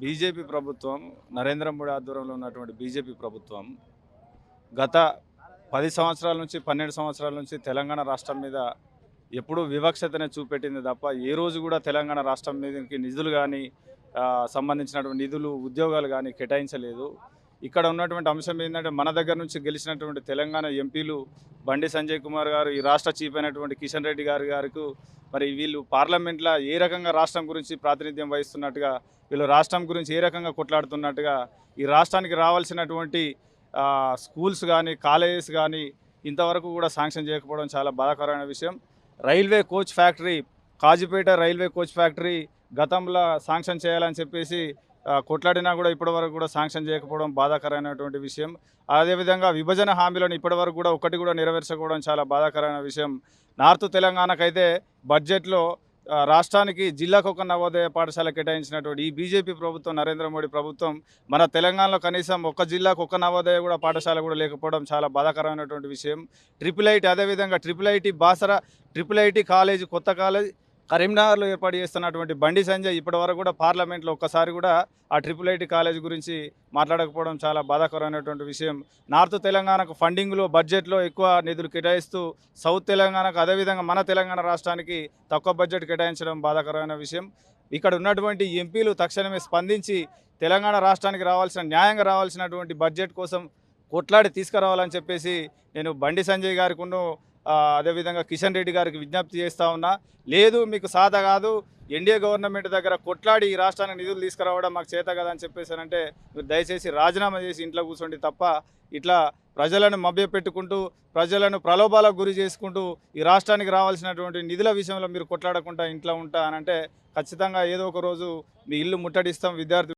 BJP ప్రభుత్వం నరేంద్ర మోడీ ఆధ్వర్యంలో ఉన్నటువంటి బీజేపీ ప్రభుత్వం గత పది సంవత్సరాల నుంచి పన్నెండు సంవత్సరాల నుంచి తెలంగాణ రాష్ట్రం మీద ఎప్పుడూ వివక్షతనే చూపెట్టింది తప్ప ఏ రోజు కూడా తెలంగాణ రాష్ట్రం మీదకి నిధులు కానీ సంబంధించినటువంటి నిధులు ఉద్యోగాలు కానీ కేటాయించలేదు. ఇక్కడ ఉన్నటువంటి అంశం ఏంటంటే మన దగ్గర నుంచి గెలిచినటువంటి తెలంగాణ ఎంపీలు బండి సంజయ్ కుమార్ గారు ఈ రాష్ట్ర చీఫ్ అయినటువంటి కిషన్ రెడ్డి గారి గారికి మరి వీళ్ళు పార్లమెంట్లో ఏ రకంగా రాష్ట్రం గురించి ప్రాతినిధ్యం వహిస్తున్నట్టుగా వీళ్ళు రాష్ట్రం గురించి ఏ రకంగా కొట్లాడుతున్నట్టుగా ఈ రాష్ట్రానికి రావాల్సినటువంటి స్కూల్స్ కానీ కాలేజెస్ కానీ ఇంతవరకు కూడా శాంక్షన్ చేయకపోవడం చాలా బాధాకరమైన విషయం. Railway coach factory Kazipet railway coach factory గతంలో శాంక్షన్ చేయాలని చెప్పేసి కొట్లాడినా కూడా ఇప్పటివరకు కూడా శాంక్షన్ చేయకపోవడం బాధాకరమైనటువంటి విషయం. అదేవిధంగా విభజన హామీలను ఇప్పటివరకు కూడా ఒకటి కూడా నెరవేర్చకపోవడం చాలా బాధాకరమైన విషయం. నార్త్ తెలంగాణకైతే బడ్జెట్లో రాష్ట్రానికి జిల్లాకు ఒక నవోదయ పాఠశాల కేటాయించినటువంటి ఈ బీజేపీ ప్రభుత్వం నరేంద్ర మోడీ ప్రభుత్వం మన తెలంగాణలో కనీసం ఒక్క జిల్లాకు ఒక నవోదయ కూడా పాఠశాల కూడా లేకపోవడం చాలా బాధాకరమైనటువంటి విషయం. ట్రిపుల్ ఐటీ అదేవిధంగా triple IT Basara triple IT college కొత్త కాలేజ్ కరీంనగర్లో ఏర్పాటు చేస్తున్నటువంటి బండి సంజయ్ ఇప్పటి వరకు కూడా పార్లమెంట్లో ఒక్కసారి కూడా ఆ ట్రిపుల్ ఐటీ కాలేజ్ గురించి మాట్లాడకపోవడం చాలా బాధాకరమైనటువంటి విషయం. నార్త్ తెలంగాణకు ఫండింగ్లో బడ్జెట్లో ఎక్కువ నిధులు కేటాయిస్తూ సౌత్ తెలంగాణకు అదేవిధంగా మన తెలంగాణ రాష్ట్రానికి తక్కువ బడ్జెట్ కేటాయించడం బాధాకరమైన విషయం. ఇక్కడ ఉన్నటువంటి ఎంపీలు తక్షణమే స్పందించి తెలంగాణ రాష్ట్రానికి రావాల్సిన న్యాయంగా రావాల్సినటువంటి బడ్జెట్ కోసం కొట్లాడి తీసుకురావాలని చెప్పేసి నేను బండి సంజయ్ గారికి అదేవిధంగా కిషన్ రెడ్డి గారికి విజ్ఞప్తి చేస్తూ ఉన్నా లేదు మీకు సాధ కాదు ఎన్డీఏ గవర్నమెంట్ దగ్గర కొట్లాడి ఈ రాష్ట్రానికి నిధులు తీసుకురావడం మాకు చేత కదా అని చెప్పేసానంటే మీరు దయచేసి రాజీనామా చేసి ఇంట్లో కూర్చోండి తప్ప ఇట్లా ప్రజలను మభ్యపెట్టుకుంటూ ప్రజలను ప్రలోభాలకు గురి చేసుకుంటూ ఈ రాష్ట్రానికి రావాల్సినటువంటి నిధుల విషయంలో మీరు కొట్లాడకుండా ఇంట్లో ఉంటా అనంటే ఖచ్చితంగా ఏదో ఒక రోజు మీ ఇల్లు ముట్టడిస్తాం విద్యార్థి